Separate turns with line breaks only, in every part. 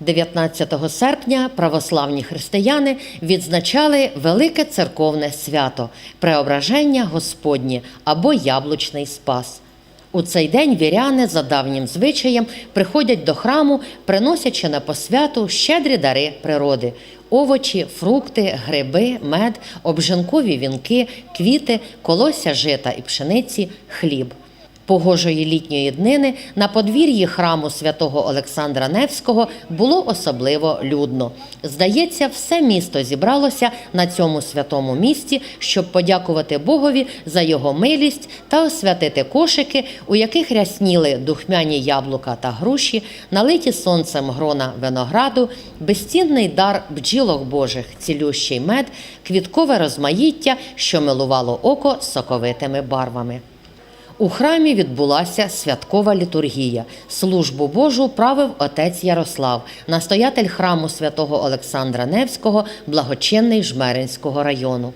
19 серпня православні християни відзначали велике церковне свято Преображення Господнє або Яблучний Спас. У цей день віряни за давнім звичаєм приходять до храму, приносячи на посвяту щедрі дари природи: овочі, фрукти, гриби, мед, обжанкові вінки, квіти, колося жита і пшениці, хліб. Погожої літньої днини на подвір'ї храму святого Олександра Невського було особливо людно. Здається, все місто зібралося на цьому святому місці, щоб подякувати Богові за його милість та освятити кошики, у яких рясніли духмяні яблука та груші, налиті сонцем грона винограду, безцінний дар бджілок Божих, цілющий мед, квіткове розмаїття, що милувало око соковитими барвами. У храмі відбулася святкова літургія. Службу Божу правив отець Ярослав, настоятель храму святого Олександра Невського, благочинний Жмеринського району.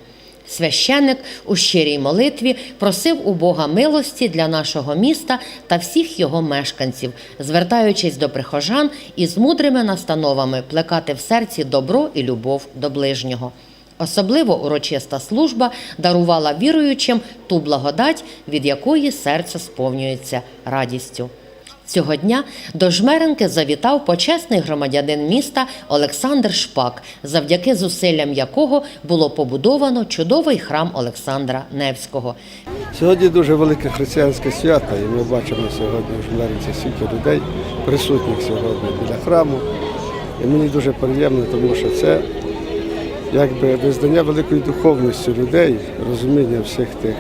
Священник у щирій молитві просив у Бога милості для нашого міста та всіх його мешканців, звертаючись до прихожан із мудрими настановами плекати в серці добро і любов до ближнього. Особливо урочиста служба дарувала віруючим ту благодать, від якої серце сповнюється радістю. Цього дня до Жмеренки завітав почесний громадянин міста Олександр Шпак, завдяки зусиллям якого було побудовано чудовий храм Олександра Невського.
Сьогодні дуже велике християнське свято, і ми бачимо сьогодні в Жмеринці стільки людей, присутніх сьогодні біля храму. І мені дуже приємно, тому що це якби визнання великої духовності людей, розуміння всіх тих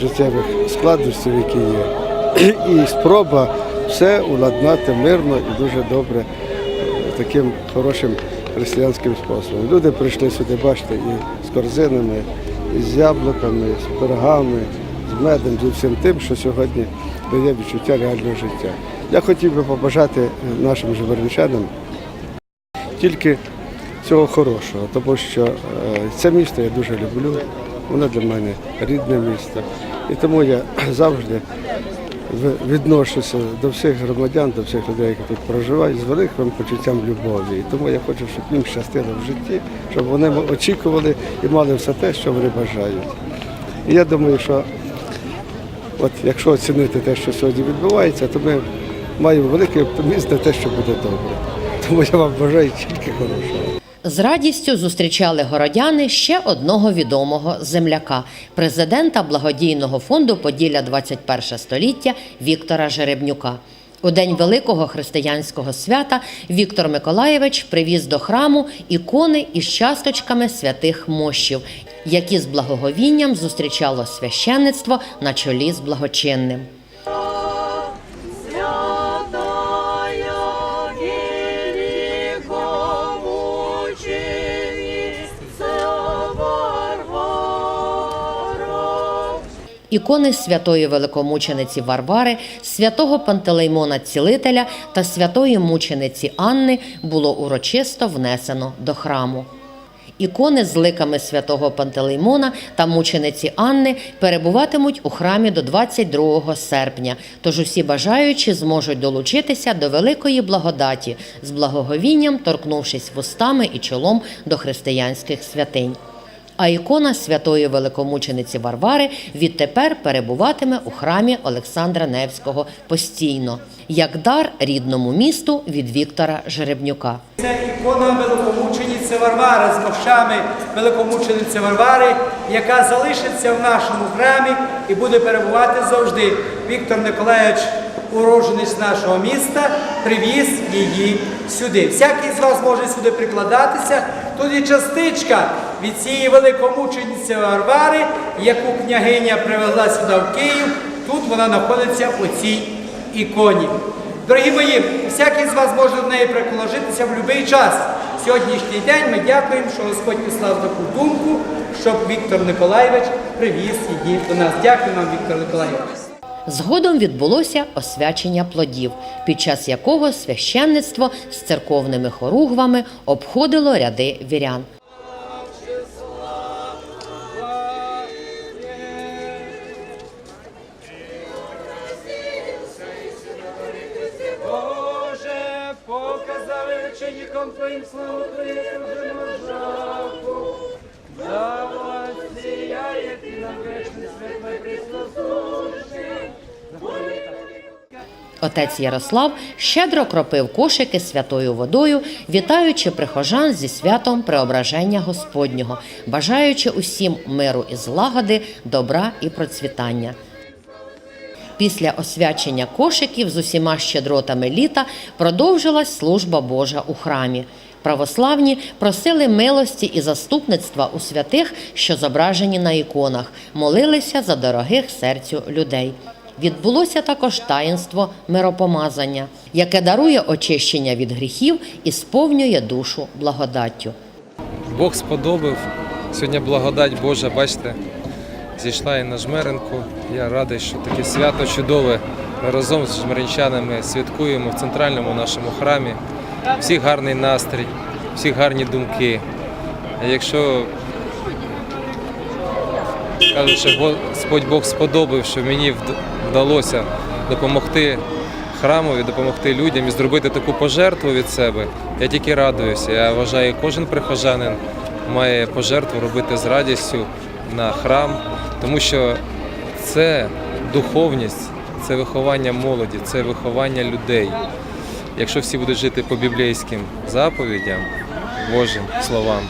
життєвих складностей, які є, і спроба все уладнати мирно і дуже добре е, таким хорошим християнським способом. Люди прийшли сюди, бачите, і з корзинами, і з яблуками, з пирогами, з медом, зі всім тим, що сьогодні дає відчуття реального життя. Я хотів би побажати е, нашим живерничанам тільки цього хорошого, тому що е, це місто я дуже люблю, воно для мене рідне місто. І тому я завжди відношуся до всіх громадян, до всіх людей, які тут проживають, з великим почуттям любові. І тому я хочу, щоб їм щастило в житті, щоб вони очікували і мали все те, що вони бажають. І я думаю, що от якщо оцінити те, що сьогодні відбувається, то ми маємо великий оптимізм на те, що буде добре. Тому я вам бажаю тільки хорошого.
З радістю зустрічали городяни ще одного відомого земляка, президента благодійного фонду Поділля 21 століття Віктора Жеребнюка. У день великого християнського свята Віктор Миколаєвич привіз до храму ікони із часточками святих мощів, які з благоговінням зустрічало священництво на чолі з благочинним. Ікони святої великомучениці Варвари, святого Пантелеймона Цілителя та святої мучениці Анни було урочисто внесено до храму. Ікони з ликами святого Пантелеймона та мучениці Анни перебуватимуть у храмі до 22 серпня, тож усі бажаючі зможуть долучитися до великої благодаті з благоговінням, торкнувшись вустами і чолом до християнських святинь. А ікона святої великомучениці Варвари відтепер перебуватиме у храмі Олександра Невського постійно, як дар рідному місту від Віктора Жеребнюка.
Це ікона великомучениці Варвари з мощами великомучениці Варвари, яка залишиться в нашому храмі і буде перебувати завжди. Віктор Николаївич, уродженець нашого міста, привіз її сюди. Всякий з вас може сюди прикладатися. Тут є частичка від цієї великомучениці Варвари, яку княгиня привезла сюди в Київ. Тут вона знаходиться у цій іконі. Дорогі мої, всякий з вас може до неї приложитися в будь-який час. Сьогоднішній день ми дякуємо, що Господь послав таку думку, щоб Віктор Николаєвич привіз її до нас. Дякую вам, Віктор Николаєвич.
Згодом відбулося освячення плодів, під час якого священництво з церковними хоругвами обходило ряди вірян.
Боже, показали священником Твоим славу Твою служимо жаху.
Отець Ярослав щедро кропив кошики святою водою, вітаючи прихожан зі святом Преображення Господнього, бажаючи усім миру і злагоди, добра і процвітання. Після освячення кошиків з усіма щедротами літа продовжилась служба Божа у храмі. Православні просили милості і заступництва у святих, що зображені на іконах, молилися за дорогих серцю людей. Відбулося також таїнство миропомазання, яке дарує очищення від гріхів і сповнює душу благодаттю.
Бог сподобав. Сьогодні благодать Божа, бачите, зійшла і на жмеренку. Я радий, що таке свято чудове. Ми разом з жмеринчанами святкуємо в центральному нашому храмі. Всіх гарний настрій, всіх гарні думки. Якщо кажуть, що Господь Бог сподобав, що мені вдалося допомогти храмові, допомогти людям і зробити таку пожертву від себе, я тільки радуюся. Я вважаю, кожен прихожанин має пожертву робити з радістю на храм, тому що це духовність, це виховання молоді, це виховання людей. Якщо всі будуть жити по біблійським заповідям, Божим словам,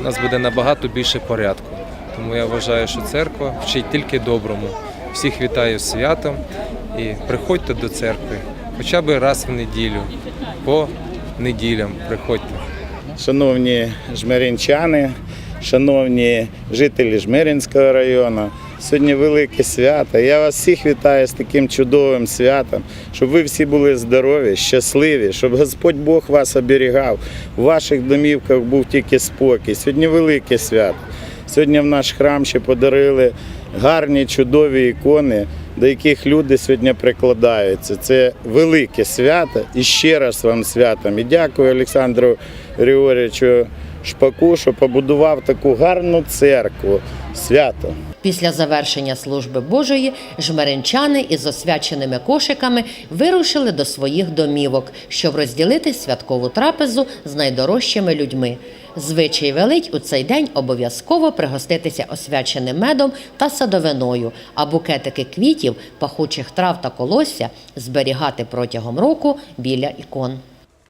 у нас буде набагато більше порядку. Тому я вважаю, що церква вчить тільки доброму. Всіх вітаю з святом і приходьте до церкви хоча б раз в неділю, по неділям приходьте.
Шановні жмеринчани, шановні жителі Жмеринського району, сьогодні велике свято. Я вас всіх вітаю з таким чудовим святом, щоб ви всі були здорові, щасливі, щоб Господь Бог вас оберігав. У ваших домівках був тільки спокій. Сьогодні велике свято. Сьогодні в наш храм ще подарили гарні, чудові ікони, до яких люди сьогодні прикладаються. Це велике свято. І ще раз вам святом. І дякую Олександру Григорійовичу Шпаку, що побудував таку гарну церкву. Свято.
Після завершення служби Божої жмеринчани із освяченими кошиками вирушили до своїх домівок, щоб розділити святкову трапезу з найдорожчими людьми. Звичай велить у цей день обов'язково пригоститися освяченим медом та садовиною, а букетики квітів, пахучих трав та колосся зберігати протягом року біля ікон.